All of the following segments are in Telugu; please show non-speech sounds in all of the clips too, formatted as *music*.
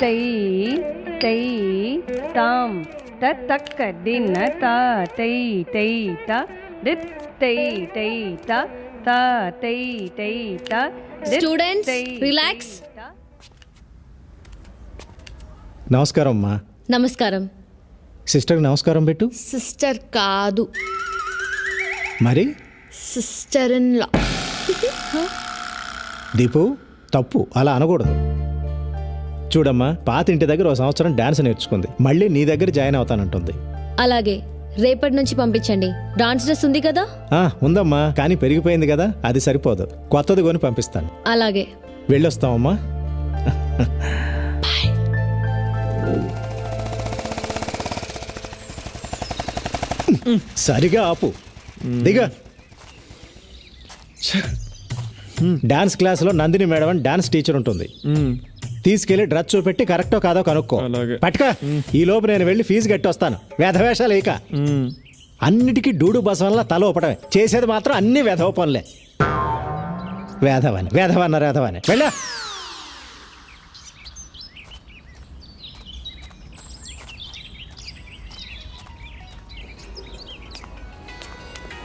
తై తై తాం త తక్క దిన్న తా తై తై త దిత్ తై తై త తా తై తై త. తై త. నమస్కారం అమ్మా నమస్కారం. సిస్టర్కి నమస్కారం పెట్టు. సిస్టర్ కాదు. మరి? Sister in law. *laughs* దీపు తప్పు అలా అనకూడదు. చూడమ్మా పాత ఇంటి దగ్గర ఒక సంవత్సరం డాన్స్ నేర్చుకుంది. మళ్ళీ నీ దగ్గర జాయిన్ అవుతానంటుంది. అలాగే రేపటి నుంచి పంపించండి. డాన్స్ డ్రెస్ ఉంది కదా? ఆ, ఉందమ్మా కానీ పెరిగిపోయింది కదా అది సరిపోదు. కొత్తది కొని పంపిస్తాను. అలాగే. వెళ్ళొస్తామమ్మా సరిగా ఆపు. దిగా. డాన్స్ క్లాస్లో నందిని మేడం అని డాన్స్ టీచర్ ఉంటుంది. తీసుకెళ్ళి డ్రెస్ చూపెట్టి కరెక్టో కాదో కనుక్కో. అలాగే. పట్టుక. ఈ లోపు నేను వెళ్ళి ఫీజు కట్టొస్తాను. వేధవేషాలు ఇక. అన్నిటికీ డూడు బసవన్లా తల ఊపడమే చేసేది మాత్రం అన్ని వేధవ పనులే. వేధవని వేధవన్న వేధవని వెళ్ళా.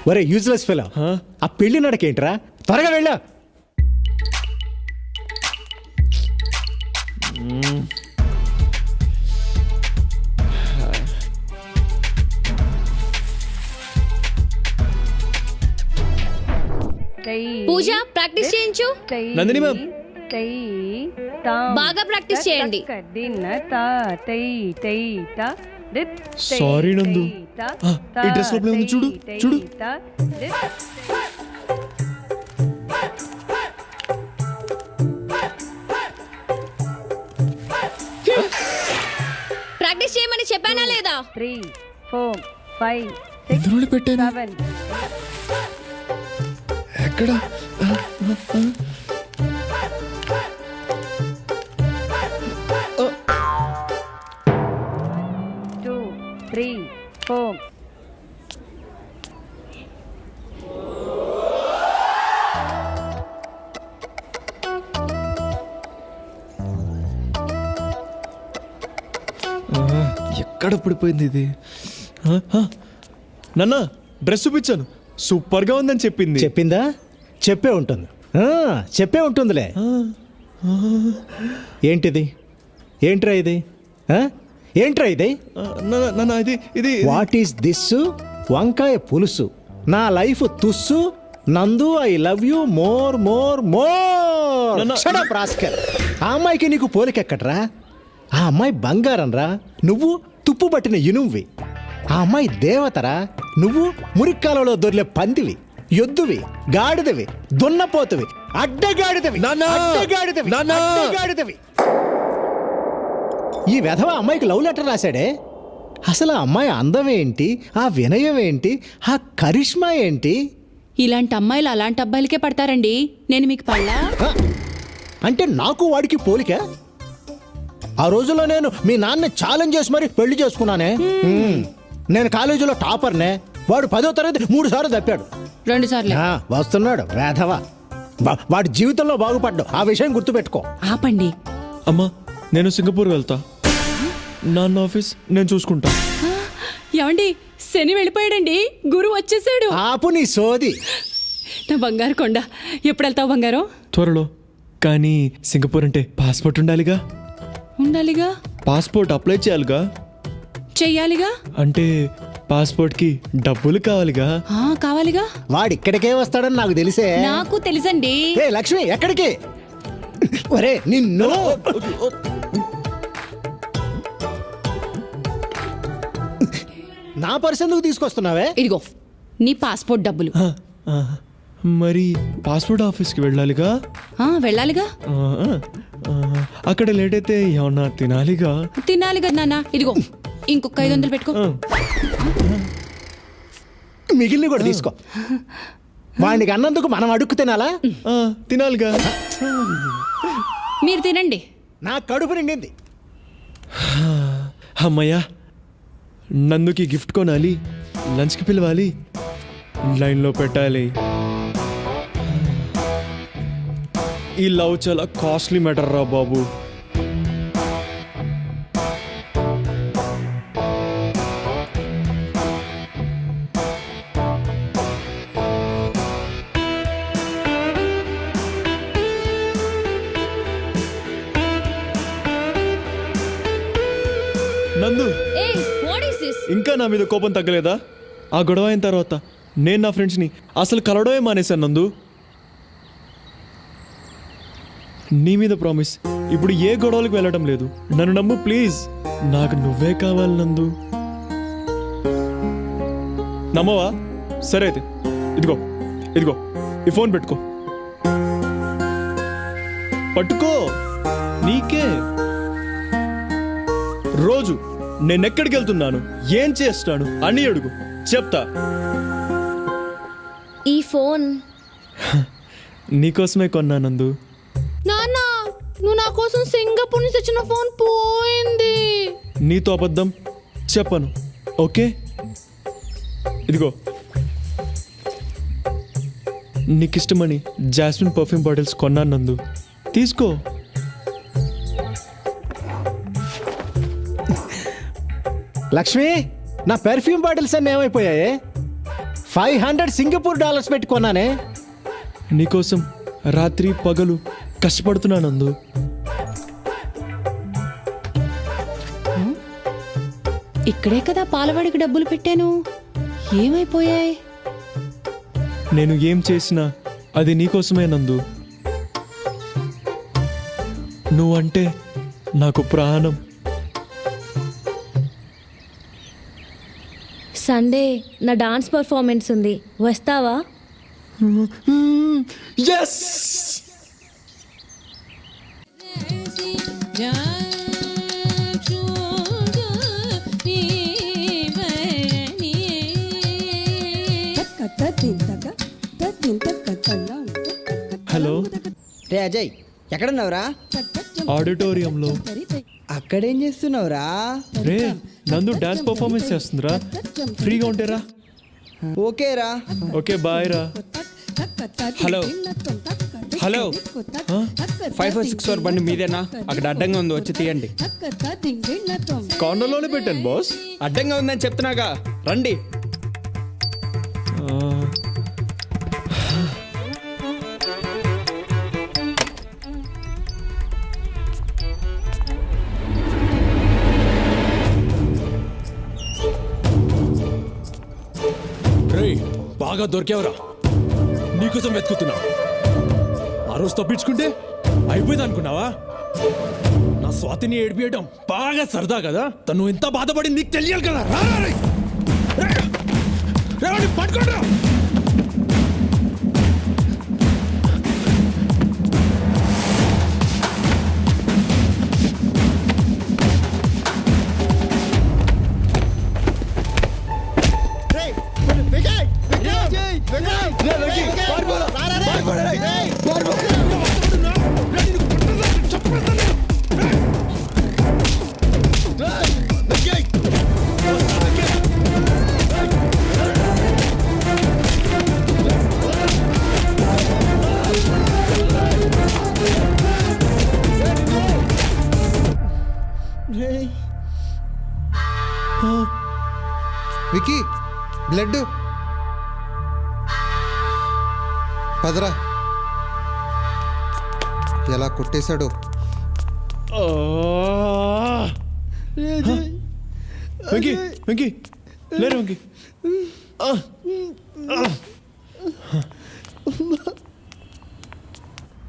ఒరే యూజ్లెస్ ఫెలో ఆ పెళ్ళి నడకేంట్రా? త్వరగా వెళ్ళా. తై పూజ ప్రాక్టీస్ చేయించు నందిని మ్యామ్. తై తాం బాగా ప్రాక్టీస్ చేయండి. తక్క దిన్న తా తై తై త దిత్ తై Sorry, నందు. ఈ dress లోపలే ఉంది, చూడు, తై చూడు. ప్రాక్టీస్ చేయమని చెప్పానా లేదా? త్రీ ఫోర్ ఫైవ్ సిక్స్ ఇందులోనే పెట్టాను సెవెన్ ఎక్కడ? టూ త్రీ ఫోర్ ఎక్కడ పడిపోయింది ఇది. నాన్న డ్రెస్ చూపించాను. సూపర్గా ఉందని చెప్పింది. చెప్పిందా? చెప్పే ఉంటుంది. ఆ, చెప్పే ఉంటుందిలే. ఏంటిది? ఏంట్రా ఇది? ఆ? ఏంట్రా ఇది? ఆ, నాన్న నాన్న, ఇది ఇది ఇది- వాట్ ఈస్ దిస్ వంకాయ పులుసు. నా life తుస్సు. Nandu I love you more more more. నాన్న. రాస్కర్ ఆ అమ్మాయికి నీకు పోలికెక్కట్రా ఆ అమ్మాయి బంగారం రా నువ్వు తుప్పు పట్టిన ఇనువువి ఆ అమ్మాయి దేవతరా నువ్వు మురిక్కాలలో దొర్లే పందివి ఎద్దువి గాడిదవి దున్నపోతువి అడ్డగాడిదవి నాన్న. అడ్డగాడిదవి నాన్న. అడ్డగాడిదవి. ఈ వెధవ అమ్మాయికి లవ్ లెటర్ రాశాడే? అసలు ఆ అమ్మాయి అందం ఏంటి? ఆ వినయం ఏంటి? ఆ కరిష్మా ఏంటి? ఇలాంటి అమ్మాయిలు అలాంటి అబ్బాయిలకే పడతారండి. నేను మీకు పళ్ళా? అంటే నాకు వాడికి పోలిక? ఆ రోజుల్లో నేను మీ నాన్న ఛాలెంజ్ చేసి మరి పెళ్ళి చేసుకున్నానే. మ్మ్. నేను కాలేజీలో టాపర్నే వాడు పదో తరగతి మూడు సార్లు తప్పాడు. రెండు సార్లు. ఆ, వస్తున్నాడు వేధవ. వాడి జీవితంలో బాగుపడ్డావు ఆ విషయం గుర్తుపెట్టుకో. ఆపండి. అమ్మా నేను సింగపూర్ వెళ్తా. నాన్న ఆఫీస్ నేను చూసుకుంటా. ఆ, ఏమండి శని వెళ్ళిపోయాడండి గురువు వచ్చేసాడు. ఆపు నీ సోది. నా బంగారు కొండ ఎప్పుడు వెళ్తావు బంగారం? త్వరలో. కానీ సింగపూర్ అంటే పాస్పోర్ట్ ఉండాలిగా. ఉండాలిగా? పాస్పోర్ట్ అప్లై చేయాలిగా? చెయ్యాలిగా? అంటే పాస్పోర్ట్కి డబ్బులు కావాలిగా? ఆ, కావాలిగా? వాడు ఇక్కడికే వస్తాడని నాకు తెలిసే. నాకు తెలుసండి. ఏ లక్ష్మి ఎక్కడికి? ఒరే నిన్ను! నా పర్స్ ఎందుకు తీసుకొస్తున్నావే? ఇదిగో నీ పాస్పోర్ట్ డబ్బులు. ఆ, ఆ, మరి పాస్పోర్ట్ ఆఫీస్కి వెళ్ళాలిగా? ఆ, వెళ్ళాలిగా. ఆ, ఆ, అక్కడ లేట్ అయితే ఏమన్నా తినాలిగా? తినాలి కదా నాన్న. ఇదిగో ఇంకొక ఐదు వందలు పెట్టుకో. ఆ, మిగిలిన కూడా తీసుకో. *laughs* వాడికి అన్నందుకు మనం అడుక్కు తినాలా? ఆ, తినాలిగా. మీరు తినండి. నా కడుపు నిండింది. *sighs* అమ్మయ్యా నందుకి గిఫ్ట్ కొనాలి లంచ్కి పిలవాలి లైన్లో పెట్టాలి. ఈ లవ్ చాలా కాస్ట్లీ మ్యాటర్ రా బాబు. నందు ఇంకా నా మీద కోపం తగ్గలేదా? ఆ గొడవ అయిన తర్వాత నేను నా ఫ్రెండ్స్ని అసలు కలవడమే మానేశాను నందు. నీ మీద ప్రామిస్. ఇప్పుడు ఏ గొడవలకు వెళ్ళడం లేదు. నన్ను నమ్ము ప్లీజ్. నాకు నువ్వే కావాలి నందు. నమ్మవా? సరే అయితే. ఇదిగో ఇదిగో. ఈ ఫోన్ పెట్టుకో. పట్టుకో. నీకే. రోజు నేను ఎక్కడికి వెళ్తున్నాను? ఏం చేస్తాను? అని అడుగు. చెప్తా. ఈ ఫోన్. నీకోసమే కొన్నానందు నాన్న నువ్వు నా కోసం సింగపూర్ నుంచి తెచ్చిన ఫోన్ పోయింది. నీతో అబద్ధం చెప్పను ఓకే? ఇదిగో. నీకు ఇష్టమని జాస్మిన్ పర్ఫ్యూమ్ బాటిల్స్ కొన్నాను నందు. తీసుకో. లక్ష్మి నా పెర్ఫ్యూమ్ బాటిల్స్ అన్నీ ఏమైపోయాయి? ఫైవ్ హండ్రెడ్ సింగపూర్ డాలర్స్ పెట్టి కొన్నానే. నీకోసం రాత్రి పగలు కష్టపడుతున్నాను ఇక్కడే కదా పాలవాడికి డబ్బులు పెట్టాను. ఏమైపోయాయి? నేను ఏం చేసినా అది నీకోసమే నందు. నువ్వంటే నాకు ప్రాణం. సండే నా డాన్స్ పర్ఫార్మెన్స్ ఉంది. వస్తావా? Yes hello? రే అజయ్ ఎక్కడున్నావురా? ఆడిటోరియంలో. అక్కడేం చేస్తున్నావురా? రే నందు డాన్స్ పర్ఫార్మెన్స్ చేస్తుందిరా. ఫ్రీగా ఉంటేరా. ఓకేరా. ఓకే బాయ్ రా hello. Hello five four six four బండి మీదేనా? అక్కడ అడ్డంగా ఉంది వచ్చి తీయండి. కార్నర్లోనే పెట్టాను బాస్ అడ్డంగా ఉందని చెప్తున్నాగా. రండి. బాగా దొరికావురా. నీకోసం వెతుకుతున్నా. ఆ రోజు తప్పించుకుంటే అయిపోయింది అనుకున్నావా నా స్వాతిని ఏడిపియడం బాగా సరదా కదా? తను ఎంత బాధపడి నీకు తెలియాలి కదా? రా, రా, రేయ్, వాడిని వికీ బ్లడ్. పదరా. ఎలా కొట్టేశాడు? వెంకీ వెంకీ. లేరు వెంకీ.